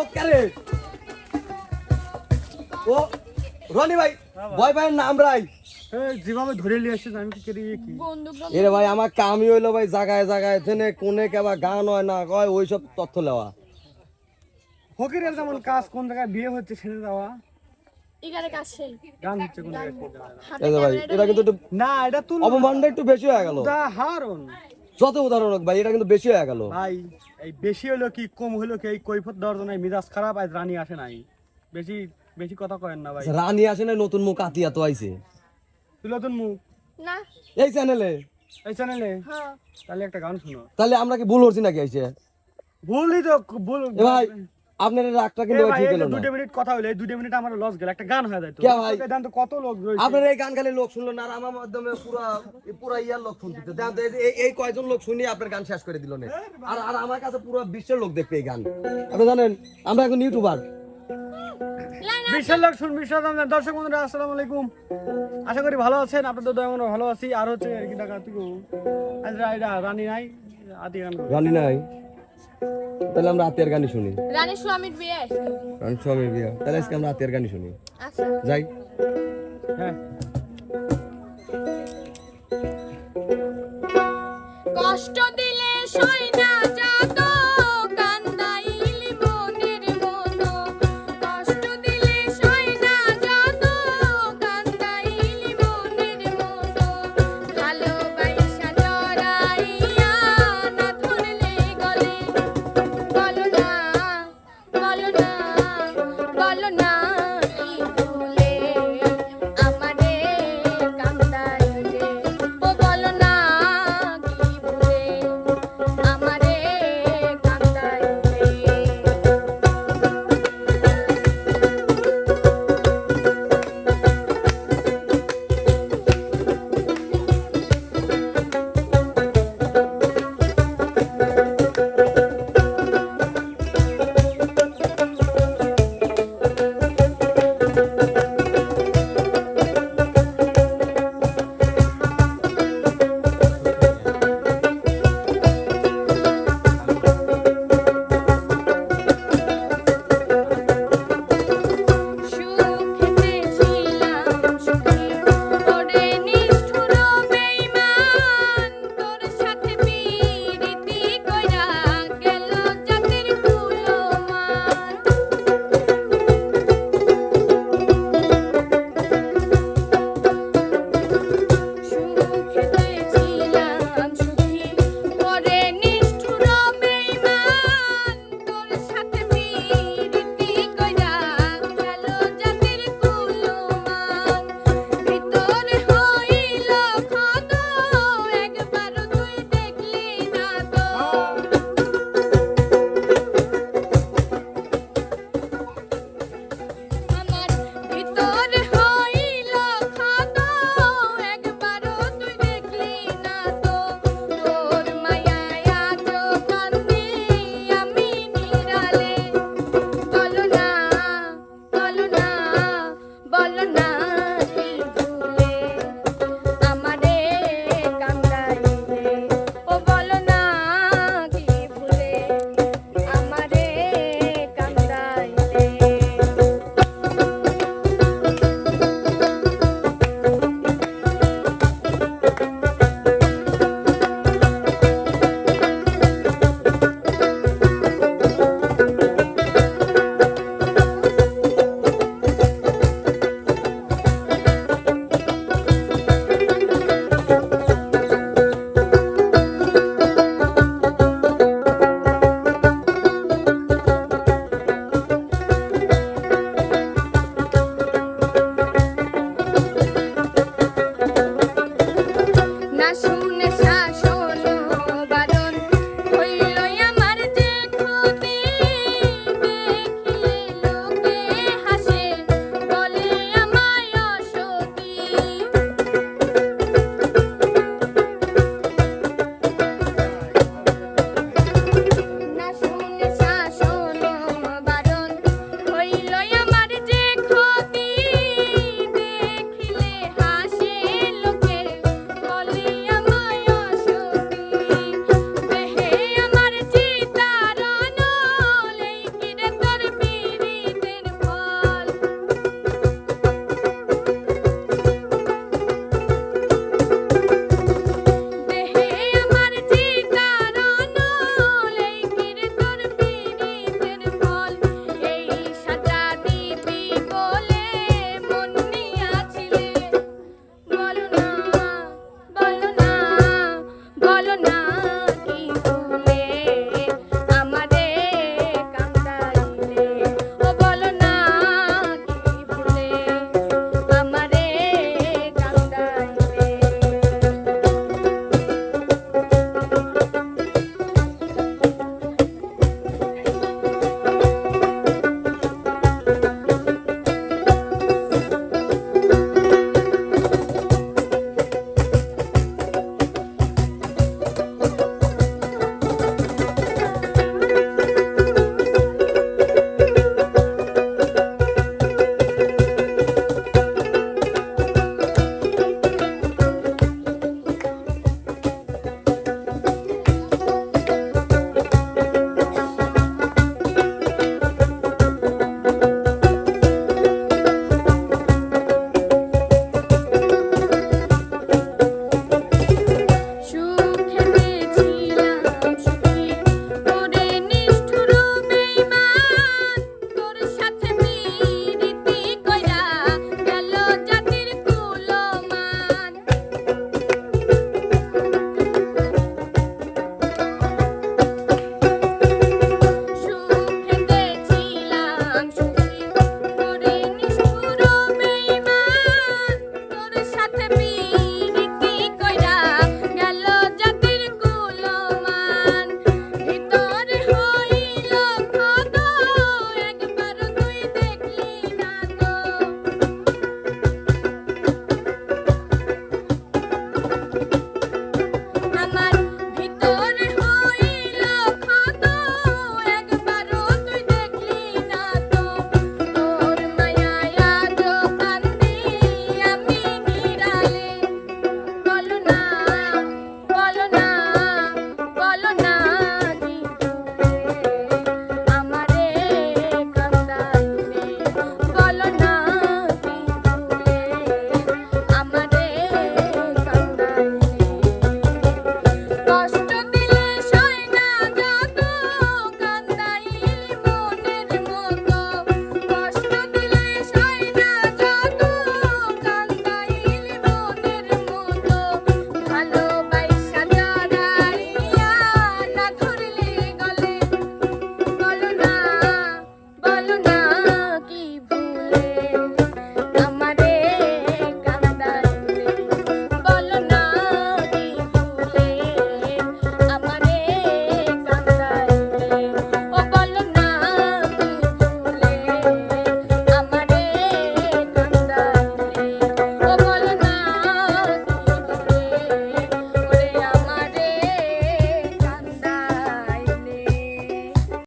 লোক কারে? ও রনি ভাই ভয় ভাইয়ের নাম রাই। যেভাবে ধরে নিয়ে আসছে আমি কি করি কি? এরে ভাই আমার কামই হইল ভাই জায়গায় জায়গায় এখানে কোনে কেবা গান হয় না কয় ওইসব তথ্য লেওয়া। ফকিরের যেমন কাজ কোন জায়গায় বিয়ে হচ্ছে সেটা দেওয়া। না এটা তুল অপমানটা একটু বেশি হয়ে গেল। যত উদাহরণ হোক ভাই এটা কিন্তু বেশি হয়ে গেল। ভাই এই বেশি হলো কি কম হলো কি এই কৈফত দেওয়ার জন্য এই মিজাজ খারাপ? আজ রানী আসে নাই। বেশি বেশি কথা কয়েন না ভাই। রানী আসে না নতুন মুখ আতিয়া তো আইছে। তুই নতুন মুখ? না। এই চ্যানেলে এই চ্যানেলে হ্যাঁ। তাহলে একটা গান শুনো। তাহলে আমরা কি ভুল করছি নাকি আইছে? ভুলই তো ভুল ভাই আপনার রাগটা কিন্তু ঠিক হলো না। দুটো মিনিট কথা হলো এই দুটো মিনিট আমার লস গেল। একটা গান হয়ে যায় তো। কে ভাই? দেন তো কত লোক আপনার এই গান খালি লোক শুনলো না আর আমার মাধ্যমে পুরা পুরা ইয়ার লোক শুনতে দেন তো এই কয়জন লোক শুনি আপনার গান শেষ করে দিল না। আর আর আমার কাছে পুরো বিশ্বের লোক দেখবে এই গান। আপনি জানেন আমরা এখন ইউটিউবার বিশাল লোক শুন বিশাল দাম দর্শক বন্ধুরা আসসালামু আলাইকুম। আশা করি ভালো আছেন আপনাদের দয়া আমরা ভালো আছি। আর হচ্ছে কি টাকা তুই আজ রানী নাই আদি গান রানী নাই। তাহলে আমরা রাতের গানই শুনি। রানী স্বামীর বিয়ে আছে। রানী স্বামীর বিয়ে। তাহলে আজকে আমরা রাতের গানই শুনি। আচ্ছা। যাই। হ্যাঁ। কষ্ট দিলে সয় না